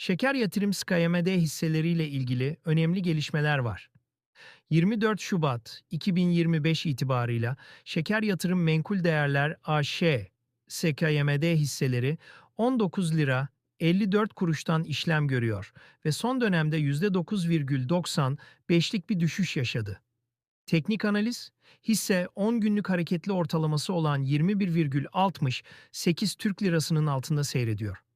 Şeker Yatırım SKYMD hisseleriyle ilgili önemli gelişmeler var. 24 Şubat 2025 itibarıyla Şeker Yatırım Menkul Değerler AŞ SKYMD hisseleri 19 lira 54 kuruştan işlem görüyor ve son dönemde %9,95'lik bir düşüş yaşadı. Teknik analiz, hisse 10 günlük hareketli ortalaması olan 21,68 Türk Lirası'nın altında seyrediyor.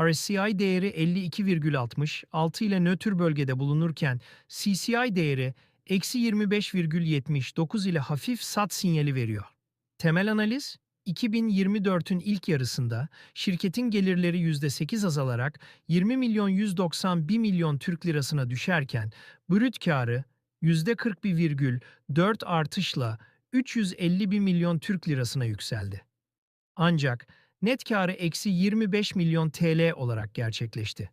RSI değeri 52,66 ile nötr bölgede bulunurken CCI değeri eksi 25,79 ile hafif sat sinyali veriyor. Temel analiz, 2024'ün ilk yarısında şirketin gelirleri %8 azalarak 20 milyon 191 milyon Türk lirasına düşerken brüt karı %41,4 artışla 351 milyon Türk lirasına yükseldi. Ancak net karı eksi 25 milyon TL olarak gerçekleşti.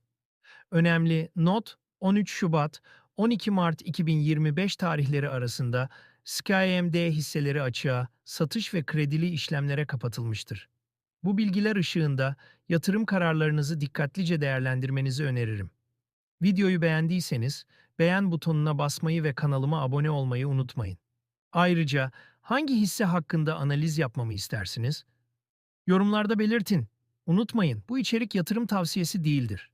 Önemli not 13 Şubat 12 Mart 2025 tarihleri arasında SkyMD hisseleri açığa, satış ve kredili işlemlere kapatılmıştır. Bu bilgiler ışığında yatırım kararlarınızı dikkatlice değerlendirmenizi öneririm. Videoyu beğendiyseniz beğen butonuna basmayı ve kanalıma abone olmayı unutmayın. Ayrıca hangi hisse hakkında analiz yapmamı istersiniz? Yorumlarda belirtin. Unutmayın, bu içerik yatırım tavsiyesi değildir.